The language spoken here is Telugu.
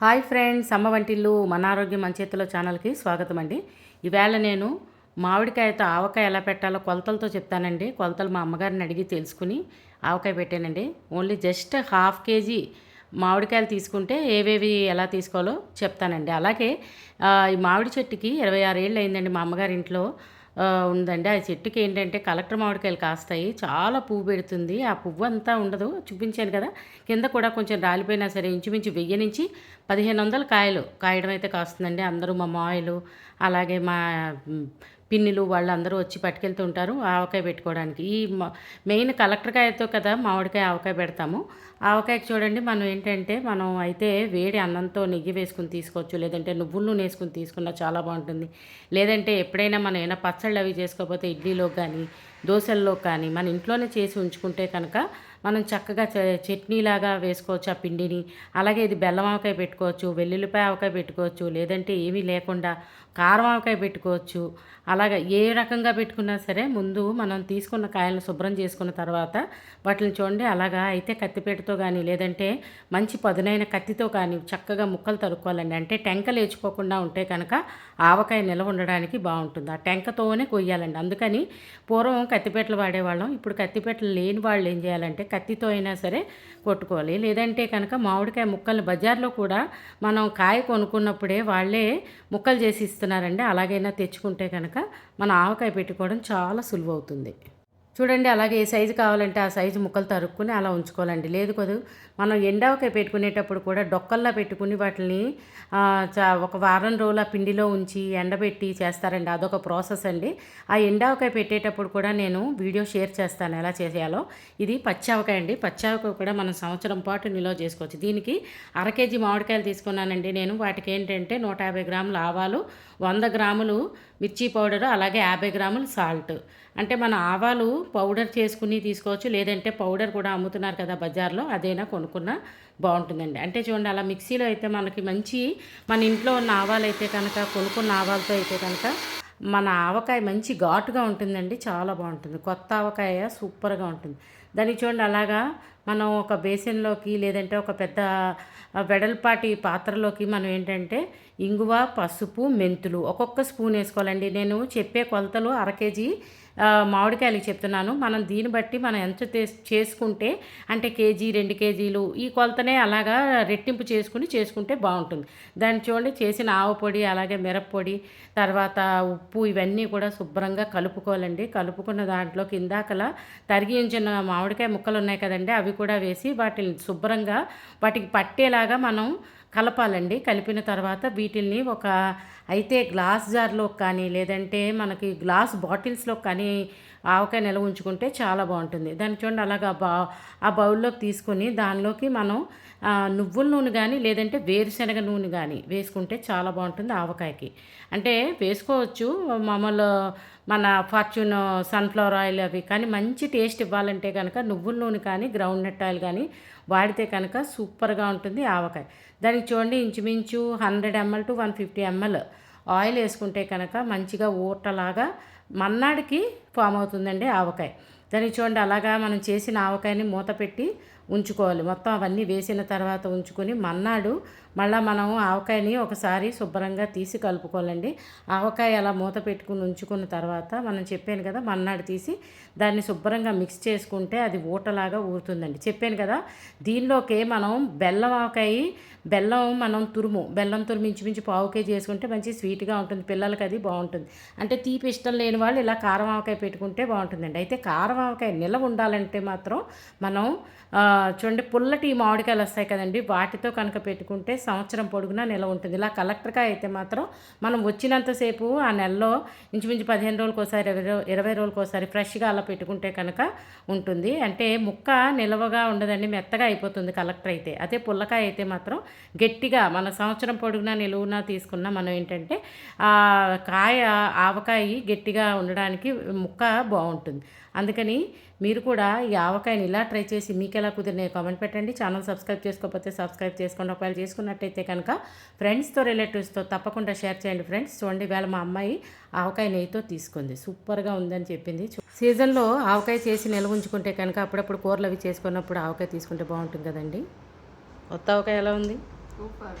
హాయ్ ఫ్రెండ్స్ అమ్మ వంటిల్లు మన ఆరోగ్యం మన చేతిలో ఛానల్కి స్వాగతం అండి. ఈవేళ నేను మామిడికాయతో ఆవకాయ ఎలా పెట్టాలో కొలతలతో చెప్తానండి. కొలతలు మా అమ్మగారిని అడిగి తెలుసుకుని ఆవకాయ పెట్టానండి. ఓన్లీ జస్ట్ హాఫ్ కేజీ మామిడికాయలు తీసుకుంటే ఏవేవి ఎలా తీసుకోవాలో చెప్తానండి. అలాగే ఈ మామిడి చెట్టుకి ఇరవై ఆరు ఏళ్ళు అయిందండి మా అమ్మగారి ఇంట్లో. ఉందండి. ఆ చెట్టుకి ఏంటంటే కలెక్టర్ మామిడికాయలు కాస్తాయి. చాలా పువ్వు పెడుతుంది. ఆ పువ్వు అంతా ఉండదు. చూపించాను కదా. కింద కూడా కొంచెం రాలిపోయినా సరే ఇంచుమించు వెయ్యి నుంచి పదిహేను వందల కాయలు కాయడం అయితే కాస్తుందండి. అందరూ మా మాయలు అలాగే మా పిన్నిలు వాళ్ళందరూ వచ్చి పట్టుకెళ్తూ ఉంటారు ఆవకాయ పెట్టుకోవడానికి. ఈ మెయిన్ కలెక్టర్కాయతో కదా మామిడికాయ ఆవకాయ పెడతాము. ఆవకాయకి చూడండి మనం ఏంటంటే మనం అయితే వేడి అన్నంతో నెయ్యి వేసుకుని తీసుకోవచ్చు. లేదంటే నువ్వుల నూనె వేసుకుని తీసుకున్నా చాలా బాగుంటుంది. లేదంటే ఎప్పుడైనా మనం ఏమైనా పచ్చళ్ళు అవి చేసుకోకపోతే ఇడ్లీలో కానీ దోశల్లో కానీ మన ఇంట్లోనే చేసి ఉంచుకుంటే కనుక మనం చక్కగా చ- చట్నీలాగా వేసుకోవచ్చు ఆ పిండిని. అలాగే ఇది బెల్లం ఆవకాయ పెట్టుకోవచ్చు వెల్లుల్లిపాయ ఆవకాయ పెట్టుకోవచ్చు లేదంటే ఏమీ లేకుండా కారం ఆవకాయ పెట్టుకోవచ్చు. అలాగా ఏ రకంగా పెట్టుకున్నా సరే ముందు మనం తీసుకున్న కాయలను శుభ్రం చేసుకున్న తర్వాత వాటిని చూడండి. అలాగా అయితే కత్తిపీటతో కానీ లేదంటే మంచి పదునైన కత్తితో కానీ చక్కగా ముక్కలు తరుక్కోవాలండి. అంటే టెంక లేచిపోకుండా ఉంటే కనుక ఆవకాయ నిల్వ ఉండడానికి బాగుంటుంది. ఆ టెంకతోనే కొయ్యాలండి. అందుకని పూర్వం కత్తిపీటలు వాడేవాళ్ళం. ఇప్పుడు కత్తిపీటలు లేని వాళ్ళు ఏం చేయాలంటే కత్తితో అయినా సరే కొట్టుకోవాలి. లేదంటే కనుక మామిడికాయ ముక్కలు బజార్లో కూడా మనం కాయ కొనుక్కున్నప్పుడే వాళ్ళే ముక్కలు చేసి ఇస్తున్నారండి. అలాగైనా తెచ్చుకుంటే కనుక మన ఆవకాయ పెట్టుకోవడం చాలా సులువు అవుతుంది చూడండి అలాగే ఏ సైజు కావాలంటే ఆ సైజు ముక్కలు తరుక్కుని అలా ఉంచుకోవాలండి. లేదు కదూ మనం ఎండవకాయ పెట్టుకునేటప్పుడు కూడా డొక్కల్లా పెట్టుకుని వాటిని చా- ఒక వారం రోజుల పిండిలో ఉంచి ఎండబెట్టి చేస్తారండి. అదొక ప్రాసెస్ అండి. ఆ ఎండవకాయ పెట్టేటప్పుడు కూడా నేను వీడియో షేర్ చేస్తాను ఎలా చేసేయాలో. ఇది పచ్చావకాయ అండి. పచ్చావకాయ కూడా మనం సంవత్సరం పాటు నిల్వ చేసుకోవచ్చు. దీనికి అర కేజీ మామిడికాయలు తీసుకున్నానండి నేను. వాటికి ఏంటంటే నూట యాభై గ్రాములు ఆవాలు వంద గ్రాములు మిర్చి పౌడరు అలాగే యాభై గ్రాములు సాల్ట్. అంటే మన ఆవాలు పౌడర్ చేసుకుని తీసుకోవచ్చు. లేదంటే పౌడర్ కూడా అమ్ముతున్నారు కదా బజార్లో అదైనా కొనుక్కున్నా బాగుంటుందండి. అంటే చూడండి అలా మిక్సీలో అయితే మనకి మంచి మన ఇంట్లో ఉన్న ఆవాలు అయితే కనుక కొనుక్కున్న ఆవాలతో అయితే కనుక మన ఆవకాయ మంచి ఘాటుగా ఉంటుందండి. చాలా బాగుంటుంది. కొత్త ఆవకాయ సూపర్గా ఉంటుంది. దానికి చూడండి అలాగా మనం ఒక బేసిన్లోకి లేదంటే ఒక పెద్ద వెడల్పాటి పాత్రలోకి మనం ఏంటంటే ఇంగువ పసుపు మెంతులు ఒక్కొక్క స్పూన్ వేసుకోవాలండి. నేను చెప్పే కొలతలు అర కేజీ మామిడికాయలు చెప్తున్నాను. మనం దీన్ని బట్టి మనం ఎంత చేసుకుంటే అంటే కేజీ రెండు కేజీలు ఈ కొలతనే అలాగా రెట్టింపు చేసుకుని చేసుకుంటే బాగుంటుంది. దాన్ని చూడండి చేసిన ఆవు పొడి అలాగే మిరప్పొడి తర్వాత ఉప్పు ఇవన్నీ కూడా శుభ్రంగా కలుపుకోవాలండి. కలుపుకున్న దాంట్లో కిందాకలా తరిగి ఉంచిన మామిడికాయ ముక్కలు ఉన్నాయి కదండి అవి కూడా వేసి వాటిని శుభ్రంగా వాటికి పట్టేలాగా మనం కలపాలండి. కలిపిన తర్వాత వీటిల్ని ఒక అయితే గ్లాస్ జార్లో కానీ లేదంటే మనకి గ్లాస్ బాటిల్స్లో కానీ ఆవకాయ నిల్వ ఉంచుకుంటే చాలా బాగుంటుంది. దాన్ని చూడండి అలాగా బా ఆ బౌల్లోకి తీసుకొని దానిలోకి మనం నువ్వుల నూనె కానీ లేదంటే వేరుశనగ నూనె కానీ వేసుకుంటే చాలా బాగుంటుంది ఆవకాయకి. అంటే వేసుకోవచ్చు మామూలు మన ఫార్చ్యూన్ సన్ఫ్లవర్ ఆయిల్ అవి కానీ మంచి టేస్ట్ ఇవ్వాలంటే కనుక నువ్వుల నూనె కానీ గ్రౌండ్ నట్ ఆయిల్ కానీ వాడితే కనుక సూపర్గా ఉంటుంది ఆవకాయ. దానికి చూడండి ఇంచుమించు hundred ML to one fifty ML oil వేసుకుంటే కనుక మంచిగా ఊటలాగా మన్నాడికి ఫామ్ అవుతుందండి ఆవకాయ. దాన్ని చూడండి అలాగా మనం చేసిన ఆవకాయని మూత పెట్టి ఉంచుకోవాలి. మొత్తం అవన్నీ వేసిన తర్వాత ఉంచుకొని మన్నాడు మళ్ళీ మనం ఆవకాయని ఒకసారి శుభ్రంగా తీసి కలుపుకోవాలండి. ఆవకాయ అలా మూత పెట్టుకుని ఉంచుకున్న తర్వాత మనం చెప్పాను కదా మన్నాడు తీసి దాన్ని శుభ్రంగా మిక్స్ చేసుకుంటే అది ఊటలాగా ఊరుతుందండి. చెప్పాను కదా దీనిలోకి మనం బెల్లం ఆవకాయ బెల్లం మనం తురుము బెల్లం తురుము ఇంచుమించు పావు కేజీ చేసుకుంటే మంచి స్వీట్గా ఉంటుంది. పిల్లలకి అది బాగుంటుంది. అంటే తీపి ఇష్టం లేని వాళ్ళు ఇలా కారం ఆవకాయ పెట్టుకుంటే బాగుంటుందండి. అయితే కారం ఆవకాయ నిల్వ ఉండాలంటే మాత్రం మనం చూడండి పుల్లటి మామిడికాయలు వస్తాయి కదండి. వాటితో కనుక పెట్టుకుంటే సంవత్సరం పొడుగునా నిల ఉంటుంది. ఇలా కలెక్టర్కాయ అయితే మాత్రం మనం వచ్చినంతసేపు ఆ నెలలో ఇంచుమించు పదిహేను రోజులకు ఒకసారి ఇరవై ఇరవై రోజులకు ఒకసారి ఫ్రెష్గా అలా పెట్టుకుంటే కనుక ఉంటుంది. అంటే ముక్క నిలవగా ఉండదండి మెత్తగా అయిపోతుంది కలెక్టర్ అయితే. అదే పుల్లకాయ అయితే మాత్రం గట్టిగా మన సంవత్సరం పొడుగునా నిలువునా తీసుకున్న మనం ఏంటంటే ఆ కాయ ఆవకాయ గట్టిగా ఉండడానికి ముక్క బాగుంటుంది. అందుకని మీరు కూడా ఈ ఆవకాయని ఇలా ట్రై చేసి మీకు ఎలా కుదిరినాయి కామెంట్ పెట్టండి. ఛానల్ సబ్స్క్రైబ్ చేసుకోకపోతే సబ్స్క్రైబ్ చేసుకోండి. ఒకవేళ చేసుకున్నట్టయితే కనుక ఫ్రెండ్స్తో రిలేటివ్స్తో తప్పకుండా షేర్ చేయండి ఫ్రెండ్స్ చూడండి వేళ మా అమ్మాయి ఆవకాయ నెయ్యితో తీసుకుంది. సూపర్గా ఉందని చెప్పింది. సీజన్లో ఆవకాయ చేసి నిల్వ ఉంచుకుంటే కనుక అప్పుడప్పుడు కూరలు అవి చేసుకున్నప్పుడు ఆవకాయ తీసుకుంటే బాగుంటుంది కదండి? కొత్త ఆవకాయ ఎలా ఉంది? సూపర్